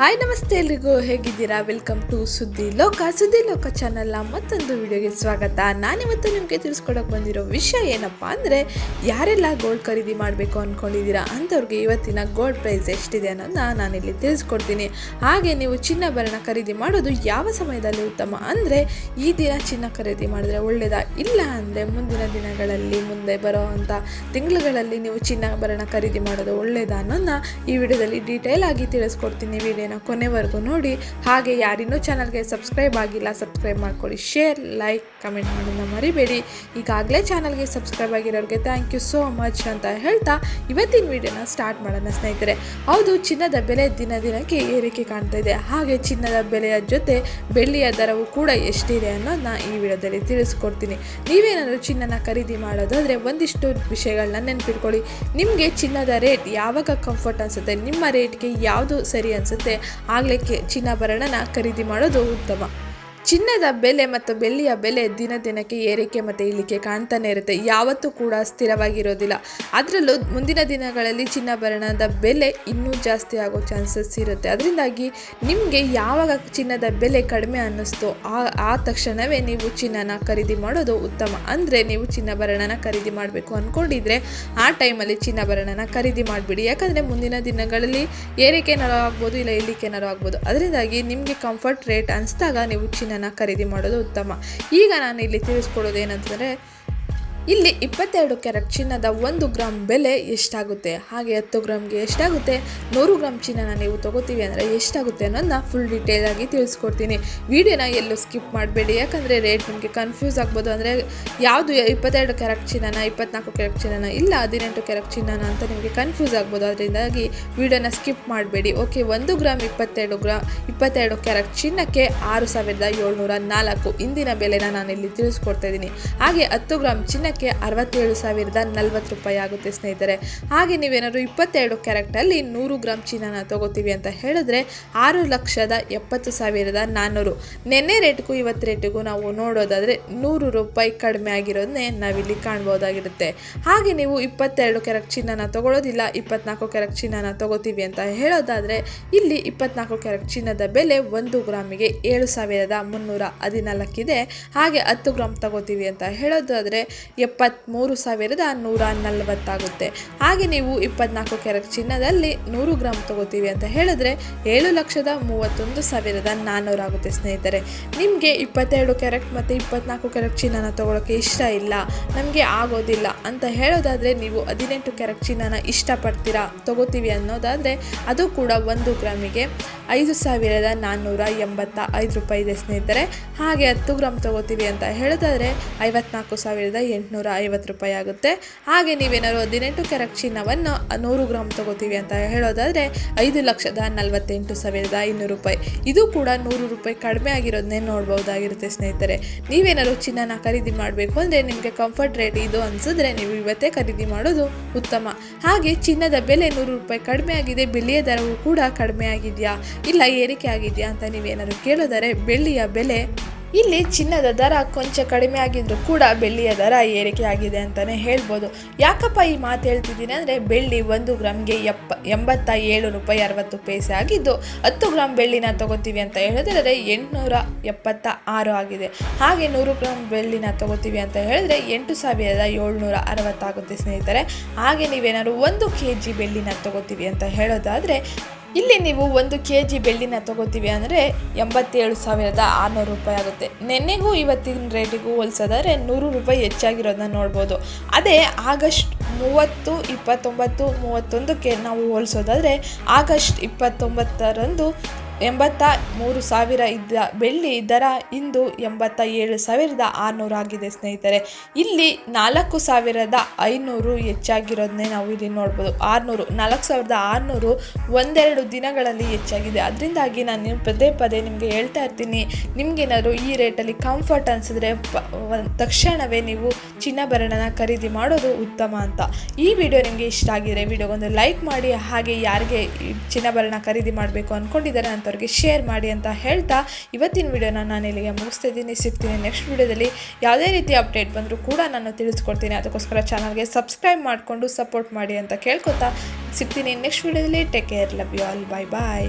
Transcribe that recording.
Hi ನಮಸ್ತೆ ಎಲ್ರಿಗೂ. ಹೇಗಿದ್ದೀರಾ? ವೆಲ್ಕಮ್ ಟು ಸುದ್ದಿ ಲೋಕ. ಸುದ್ದಿ ಲೋಕ ಚಾನಲ್ನ ಮತ್ತೊಂದು ವಿಡಿಯೋಗೆ ಸ್ವಾಗತ. ನಾನಿವತ್ತು ನಿಮಗೆ ತಿಳಿಸ್ಕೊಡಕ್ಕೆ ಬಂದಿರೋ ವಿಷಯ ಏನಪ್ಪ ಅಂದರೆ, ಯಾರೆಲ್ಲ ಗೋಲ್ಡ್ ಖರೀದಿ ಮಾಡಬೇಕು ಅಂದ್ಕೊಂಡಿದ್ದೀರಾ ಅಂಥವ್ರಿಗೆ ಇವತ್ತಿನ ಗೋಲ್ಡ್ ಪ್ರೈಸ್ ಎಷ್ಟಿದೆ ಅನ್ನೋದನ್ನ ನಾನಿಲ್ಲಿ ತಿಳಿಸ್ಕೊಡ್ತೀನಿ. ಹಾಗೆ ನೀವು ಚಿನ್ನಾಭರಣ ಖರೀದಿ ಮಾಡೋದು ಯಾವ ಸಮಯದಲ್ಲಿ ಉತ್ತಮ ಅಂದರೆ, ಈ ದಿನ ಚಿನ್ನ ಖರೀದಿ ಮಾಡಿದ್ರೆ ಒಳ್ಳೆಯದ ಇಲ್ಲ ಅಂದರೆ ಮುಂದಿನ ದಿನಗಳಲ್ಲಿ ಮುಂದೆ ಬರೋ ತಿಂಗಳುಗಳಲ್ಲಿ ನೀವು ಚಿನ್ನಾಭರಣ ಖರೀದಿ ಮಾಡೋದು ಒಳ್ಳೆಯದ ಅನ್ನೋದನ್ನ ಈ ವಿಡಿಯೋದಲ್ಲಿ ಡೀಟೇಲ್ ಆಗಿ ತಿಳಿಸ್ಕೊಡ್ತೀನಿ. ವಿಡಿಯೋನ ಕೊನೆವರೆಗೂ ನೋಡಿ. ಹಾಗೆ ಯಾರಿನ್ನೂ ಚಾನಲ್ಗೆ ಸಬ್ಸ್ಕ್ರೈಬ್ ಆಗಿಲ್ಲ, ಸಬ್ಸ್ಕ್ರೈಬ್ ಮಾಡಿಕೊಳ್ಳಿ. ಶೇರ್, ಲೈಕ್, ಕಮೆಂಟ್ ಮಾಡೋದನ್ನ ಮರಿಬೇಡಿ. ಈಗಾಗಲೇ ಚಾನಲ್ಗೆ ಸಬ್ಸ್ಕ್ರೈಬ್ ಆಗಿರೋರಿಗೆ ಥ್ಯಾಂಕ್ ಯು ಸೋ ಮಚ್ ಅಂತ ಹೇಳ್ತಾ ಇವತ್ತಿನ ವಿಡಿಯೋನ ಸ್ಟಾರ್ಟ್ ಮಾಡೋಣ ಸ್ನೇಹಿತರೆ. ಹೌದು, ಚಿನ್ನದ ಬೆಲೆ ದಿನ ದಿನಕ್ಕೆ ಏರಿಕೆ ಕಾಣ್ತಾ ಇದೆ. ಹಾಗೆ ಚಿನ್ನದ ಬೆಲೆಯ ಜೊತೆ ಬೆಳ್ಳಿಯ ದರವು ಕೂಡ ಎಷ್ಟಿದೆ ಅನ್ನೋದನ್ನ ಈ ವಿಡಿಯೋದಲ್ಲಿ ತಿಳಿಸ್ಕೊಡ್ತೀನಿ. ನೀವೇನಾದರೂ ಚಿನ್ನನ ಖರೀದಿ ಮಾಡೋದಾದರೆ ಒಂದಿಷ್ಟು ವಿಷಯಗಳನ್ನ ನೆನಪಿಟ್ಕೊಳ್ಳಿ. ನಿಮಗೆ ಚಿನ್ನದ ರೇಟ್ ಯಾವಾಗ ಕಂಫರ್ಟ್ ಅನಿಸುತ್ತೆ? ನಿಮ್ಮ ರೇಟ್ಗೆ ಯಾವುದು ಸರಿ ಅನಿಸುತ್ತೆ? ಆಗಲೇ ಚಿನ್ನಾಭರಣನ ಖರೀದಿ ಮಾಡೋದು ಉತ್ತಮ. ಚಿನ್ನದ ಬೆಲೆ ಮತ್ತು ಬೆಳ್ಳಿಯ ಬೆಲೆ ದಿನ ದಿನಕ್ಕೆ ಏರಿಕೆ ಮತ್ತು ಇಳಿಕೆ ಕಾಣ್ತಾನೆ ಇರುತ್ತೆ. ಯಾವತ್ತೂ ಕೂಡ ಸ್ಥಿರವಾಗಿರೋದಿಲ್ಲ. ಅದರಲ್ಲೂ ಮುಂದಿನ ದಿನಗಳಲ್ಲಿ ಚಿನ್ನಾಭರಣದ ಬೆಲೆ ಇನ್ನೂ ಜಾಸ್ತಿ ಆಗೋ ಚಾನ್ಸಸ್ ಇರುತ್ತೆ. ಅದರಿಂದಾಗಿ ನಿಮಗೆ ಯಾವಾಗ ಚಿನ್ನದ ಬೆಲೆ ಕಡಿಮೆ ಅನ್ನಿಸ್ತೋ ಆ ಆ ತಕ್ಷಣವೇ ನೀವು ಚಿನ್ನನ ಖರೀದಿ ಮಾಡೋದು ಉತ್ತಮ. ಅಂದರೆ ನೀವು ಚಿನ್ನಾಭರಣನ ಖರೀದಿ ಮಾಡಬೇಕು ಅಂದ್ಕೊಂಡಿದ್ರೆ ಆ ಟೈಮಲ್ಲಿ ಚಿನ್ನಾಭರಣನ ಖರೀದಿ ಮಾಡಿಬಿಡಿ. ಯಾಕಂದರೆ ಮುಂದಿನ ದಿನಗಳಲ್ಲಿ ಏರಿಕೆನಾರು ಆಗ್ಬೋದು ಇಲ್ಲ ಇಳಿಕೆನಾರು ಆಗ್ಬೋದು. ಅದರಿಂದಾಗಿ ನಿಮಗೆ ಕಂಫರ್ಟ್ ರೇಟ್ ಅನಿಸಿದಾಗ ನೀವು ಚಿನ್ನನ ಖರೀದಿ ಮಾಡೋದು ಉತ್ತಮ. ಈಗ ನಾನು ಇಲ್ಲಿ ತಿಳಿಸ್ಕೊಡೋದು ಏನಂತಂದರೆ ಇಲ್ಲಿ ಇಪ್ಪತ್ತೆರಡು ಕ್ಯಾರೆಟ್ ಚಿನ್ನದ ಒಂದು ಗ್ರಾಮ್ ಬೆಲೆ ಎಷ್ಟಾಗುತ್ತೆ? ಹಾಗೆ ಹತ್ತು ಗ್ರಾಮ್ಗೆ ಎಷ್ಟಾಗುತ್ತೆ? ನೂರು ಗ್ರಾಮ್ ಚಿನ್ನನ ನೀವು ತಗೋತೀವಿ ಅಂದರೆ ಎಷ್ಟಾಗುತ್ತೆ ಅನ್ನೋದನ್ನ ಫುಲ್ ಡೀಟೇಲಾಗಿ ತಿಳಿಸ್ಕೊಡ್ತೀನಿ. ವಿಡಿಯೋನ ಎಲ್ಲೂ ಸ್ಕಿಪ್ ಮಾಡಬೇಡಿ. ಯಾಕಂದರೆ ರೇಟ್ ನಿಮಗೆ ಕನ್ಫ್ಯೂಸ್ ಆಗ್ಬೋದು ಅಂದರೆ ಯಾವುದು ಇಪ್ಪತ್ತೆರಡು ಕ್ಯಾರೆಟ್ ಚಿನ್ನನ, ಇಪ್ಪತ್ನಾಲ್ಕು ಕ್ಯಾರೆಟ್ ಚಿನ್ನನ, ಇಲ್ಲ ಹದಿನೆಂಟು ಕ್ಯಾರೆಟ್ ಚಿನ್ನನ ಅಂತ ನಿಮಗೆ ಕನ್ಫ್ಯೂಸ್ ಆಗ್ಬೋದು. ಅದರಿಂದಾಗಿ ವಿಡಿಯೋನ ಸ್ಕಿಪ್ ಮಾಡಬೇಡಿ. ಓಕೆ ಒಂದು ಗ್ರಾಮ್ ಇಪ್ಪತ್ತೆರಡು ಗ್ರಾಮ್ ಇಪ್ಪತ್ತೆರಡು ಕ್ಯಾರೆಟ್ ಚಿನ್ನಕ್ಕೆ ಆರು ಸಾವಿರದ ಏಳ್ನೂರ ನಾಲ್ಕು. ಇಂದಿನ ಬೆಲೆನ ನಾನಿಲ್ಲಿ ತಿಳಿಸ್ಕೊಡ್ತಾ ಇದ್ದೀನಿ. ಹಾಗೆ ಹತ್ತು ಗ್ರಾಮ್ ಚಿನ್ನಕ್ಕೆ ಅರವತ್ತೇಳು ಸಾವಿರದ ನಲ್ವತ್ತು ರೂಪಾಯಿ ಆಗುತ್ತೆ ಸ್ನೇಹಿತರೆ. ಹಾಗೆ ನೀವೇನಾದ್ರು ಇಪ್ಪತ್ತೆರಡು ಕ್ಯಾರೆಕ್ಟಲ್ಲಿ ನೂರು ಗ್ರಾಮ್ ಚಿನ್ನನ ತಗೋತೀವಿ ಅಂತ ಹೇಳಿದ್ರೆ ಆರು ಲಕ್ಷದ ಎಪ್ಪತ್ತು ಸಾವಿರದ ನಾನ್ನೂರು. ನೆನ್ನೆ ರೇಟ್ಗೂ ಇವತ್ತು ರೇಟಿಗೂ ನಾವು ನೋಡೋದಾದರೆ ನೂರು ರೂಪಾಯಿ ಕಡಿಮೆ ಆಗಿರೋದನ್ನೇ ನಾವಿಲ್ಲಿ ಕಾಣ್ಬೋದಾಗಿರುತ್ತೆ. ಹಾಗೆ ನೀವು ಇಪ್ಪತ್ತೆರಡು ಕ್ಯಾರೆಕ್ಟ್ ಚಿನ್ನನ ತಗೊಳ್ಳೋದಿಲ್ಲ, ಇಪ್ಪತ್ನಾಲ್ಕು ಕ್ಯಾರೆಕ್ಟ್ ಚಿನ್ನನ ತಗೋತೀವಿ ಅಂತ ಹೇಳೋದಾದರೆ ಇಲ್ಲಿ ಇಪ್ಪತ್ನಾಲ್ಕು ಕ್ಯಾರೆಕ್ಟ್ ಚಿನ್ನದ ಬೆಲೆ ಒಂದು ಗ್ರಾಮಿಗೆ ಏಳು ಸಾವಿರದ ಮುನ್ನೂರ ಹದಿನಾಲ್ಕಿದೆ. ಹಾಗೆ ಹತ್ತು ಗ್ರಾಮ್ ತಗೋತೀವಿ ಅಂತ ಹೇಳೋದಾದರೆ ಎಪ್ಪತ್ತ್ಮೂರು ಸಾವಿರದ ನೂರ ನಲವತ್ತಾಗುತ್ತೆ. ಹಾಗೆ ನೀವು ಇಪ್ಪತ್ನಾಲ್ಕು ಕ್ಯಾರೆಟ್ ಚಿನ್ನದಲ್ಲಿ ನೂರು ಗ್ರಾಮ್ ತಗೋತೀವಿ ಅಂತ ಹೇಳಿದ್ರೆ ಏಳು ಲಕ್ಷದ ಮೂವತ್ತೊಂದು ಸಾವಿರದ ನಾನ್ನೂರು ಆಗುತ್ತೆ ಸ್ನೇಹಿತರೆ. ನಿಮಗೆ ಇಪ್ಪತ್ತೆರಡು ಕ್ಯಾರೆಟ್ ಮತ್ತು ಇಪ್ಪತ್ನಾಲ್ಕು ಕ್ಯಾರೆಟ್ ಚಿನ್ನನ ತೊಗೊಳಕ್ಕೆ ಇಷ್ಟ ಇಲ್ಲ, ನಮಗೆ ಆಗೋದಿಲ್ಲ ಅಂತ ಹೇಳೋದಾದರೆ ನೀವು ಹದಿನೆಂಟು ಕ್ಯಾರೆಟ್ ಚಿನ್ನನ ಇಷ್ಟಪಡ್ತೀರಾ ತಗೋತೀವಿ ಅನ್ನೋದಾದರೆ ಅದು ಕೂಡ ಒಂದು ಗ್ರಾಮಿಗೆ ಐದು ಸಾವಿರದ ನಾನ್ನೂರ ಎಂಬತ್ತ ಐದು ರೂಪಾಯಿ ಇದೆ, ಸ್ನೇಹಿತರೆ. ಹಾಗೆ ಹತ್ತು ಗ್ರಾಮ್ ತಗೋತೀವಿ ಅಂತ ಹೇಳೋದಾದರೆ ಐವತ್ನಾಲ್ಕು ಸಾವಿರದ ಎಂಟುನೂರ ಐವತ್ತು ರೂಪಾಯಿ ಆಗುತ್ತೆ. ಹಾಗೆ ನೀವೇನಾದ್ರು ಹದಿನೆಂಟು ಕ್ಯಾರೆಟ್ ಚಿನ್ನವನ್ನು ನೂರು ಗ್ರಾಮ್ ತಗೋತೀವಿ ಅಂತ ಹೇಳೋದಾದರೆ ಐದು ಲಕ್ಷದ ನಲವತ್ತೆಂಟು ಸಾವಿರದ ಐನೂರು ರೂಪಾಯಿ. ಇದು ಕೂಡ ನೂರು ರೂಪಾಯಿ ಕಡಿಮೆ ಆಗಿರೋದನ್ನೇ ನೋಡ್ಬೋದಾಗಿರುತ್ತೆ ಸ್ನೇಹಿತರೆ. ನೀವೇನಾದ್ರು ಚಿನ್ನನ ಖರೀದಿ ಮಾಡಬೇಕು ಅಂದರೆ ನಿಮಗೆ ಕಂಫರ್ಟ್ ರೇಟ್ ಇದು ಅನಿಸಿದ್ರೆ ನೀವು ಇವತ್ತೇ ಖರೀದಿ ಮಾಡೋದು ಉತ್ತಮ. ಹಾಗೆ ಚಿನ್ನದ ಬೆಲೆ ನೂರು ರೂಪಾಯಿ ಕಡಿಮೆ ಆಗಿದೆ, ಬೆಳ್ಳಿಯ ದರವು ಕೂಡ ಕಡಿಮೆ ಆಗಿದೆಯಾ? ಇಲ್ಲ ಏರಿಕೆ ಆಗಿದೆಯಾ ಅಂತ ನೀವೇನಾದ್ರು ಕೇಳಿದರೆ ಬೆಳ್ಳಿಯ ಬೆಲೆ ಇಲ್ಲಿ ಚಿನ್ನದ ದರ ಕೊಂಚ ಕಡಿಮೆ ಆಗಿದ್ರು ಕೂಡ ಬೆಳ್ಳಿಯ ದರ ಏರಿಕೆ ಆಗಿದೆ ಅಂತಲೇ ಹೇಳ್ಬೋದು. ಯಾಕಪ್ಪ ಈ ಮಾತು ಹೇಳ್ತಿದ್ದೀನಿ ಅಂದರೆ ಬೆಳ್ಳಿ ಒಂದು ಗ್ರಾಮ್ಗೆ ಎಪ್ಪ, ಎಂಬತ್ತ ಏಳು ರೂಪಾಯಿ ಅರವತ್ತು ಪೈಸೆ ಆಗಿದ್ದು ಹತ್ತು ಗ್ರಾಮ್ ಬೆಳ್ಳಿನ ತಗೋತೀವಿ ಅಂತ ಹೇಳಿದ್ರೆ ಎಂಟುನೂರ ಎಪ್ಪತ್ತ ಆರು ಆಗಿದೆ. ಹಾಗೆ ನೂರು ಗ್ರಾಮ್ ಬೆಳ್ಳಿನ ತಗೋತೀವಿ ಅಂತ ಹೇಳಿದ್ರೆ ಎಂಟು ಸಾವಿರದ ಏಳ್ನೂರ ಅರವತ್ತಾಗುತ್ತೆ ಸ್ನೇಹಿತರೆ. ಹಾಗೆ ನೀವೇನಾದ್ರು ಒಂದು ಕೆ ಜಿ ಬೆಳ್ಳಿನ ತಗೋತೀವಿ ಅಂತ ಹೇಳೋದಾದರೆ ಇಲ್ಲಿ ನೀವು ಒಂದು ಕೆ ಜಿ ಬೆಳ್ಳಿನ ತಗೋತೀವಿ ಅಂದರೆ ಎಂಬತ್ತೇಳು ಸಾವಿರದ ಆರುನೂರು ರೂಪಾಯಿ ಆಗುತ್ತೆ. ನೆನ್ನೆಗೂ ಇವತ್ತಿನ ರೇಟಿಗೂ ಹೋಲಿಸೋದಾದ್ರೆ ನೂರು ರೂಪಾಯಿ ಹೆಚ್ಚಾಗಿರೋದನ್ನ ನೋಡ್ಬೋದು. ಅದೇ ಆಗಸ್ಟ್ ಮೂವತ್ತು, ಇಪ್ಪತ್ತೊಂಬತ್ತು, ಮೂವತ್ತೊಂದಕ್ಕೆ ನಾವು ಹೋಲಿಸೋದಾದರೆ ಆಗಸ್ಟ್ ಇಪ್ಪತ್ತೊಂಬತ್ತರಂದು ಎಂಬತ್ತ ಮೂರು ಸಾವಿರ ಇದ್ದ ಬೆಳ್ಳಿ ದರ ಇಂದು ಎಂಬತ್ತ ಏಳು ಸಾವಿರದ ಆರುನೂರು ಆಗಿದೆ ಸ್ನೇಹಿತರೆ. ಇಲ್ಲಿ ನಾಲ್ಕು ಸಾವಿರದ ಐನೂರು ಹೆಚ್ಚಾಗಿರೋದನ್ನೇ ನಾವು ಇಲ್ಲಿ ನೋಡ್ಬೋದು. ಆರುನೂರು, ನಾಲ್ಕು ಸಾವಿರದ ಆರುನೂರು ಒಂದೆರಡು ದಿನಗಳಲ್ಲಿ ಹೆಚ್ಚಾಗಿದೆ. ಅದರಿಂದಾಗಿ ನಾನು ಪದೇ ಪದೇ ನಿಮಗೆ ಹೇಳ್ತಾ ಇರ್ತೀನಿ, ನಿಮಗೇನಾದ್ರು ಈ ರೇಟಲ್ಲಿ ಕಂಫರ್ಟ್ ಅನಿಸಿದ್ರೆ ತಕ್ಷಣವೇ ನೀವು ಚಿನ್ನಾಭರಣನ ಖರೀದಿ ಮಾಡೋದು ಉತ್ತಮ ಅಂತ. ಈ ವಿಡಿಯೋ ನಿಮಗೆ ಇಷ್ಟ ಆಗಿದ್ರೆ ವಿಡಿಯೋಗೊಂದು ಲೈಕ್ ಮಾಡಿ, ಹಾಗೆ ಯಾರಿಗೆ ಚಿನ್ನಭರಣ ಖರೀದಿ ಮಾಡಬೇಕು ಅಂದ್ಕೊಂಡಿದ್ದಾರೆ ಅಂಥವ್ರಿಗೆ ಶೇರ್ ಮಾಡಿ ಅಂತ ಹೇಳ್ತಾ ಇವತ್ತಿನ ವಿಡಿಯೋನ ನಾನು ಇಲ್ಲಿಗೆ ಮುಗಿಸ್ತಾ ಇದ್ದೀನಿ ಸಿಗ್ತೀನಿ ನೆಕ್ಸ್ಟ್ ವಿಡಿಯೋದಲ್ಲಿ. ಯಾವುದೇ ರೀತಿ ಅಪ್ಡೇಟ್ ಬಂದರೂ ಕೂಡ ನಾನು ತಿಳಿಸ್ಕೊಡ್ತೀನಿ. ಅದಕ್ಕೋಸ್ಕರ ಚಾನಲ್ಗೆ ಸಬ್ಸ್ಕ್ರೈಬ್ ಮಾಡಿಕೊಂಡು ಸಪೋರ್ಟ್ ಮಾಡಿ ಅಂತ ಕೇಳ್ಕೊತಾ ಸಿಗ್ತೀನಿ ನೆಕ್ಸ್ಟ್ ವಿಡಿಯೋದಲ್ಲಿ. Take care love you all bye bye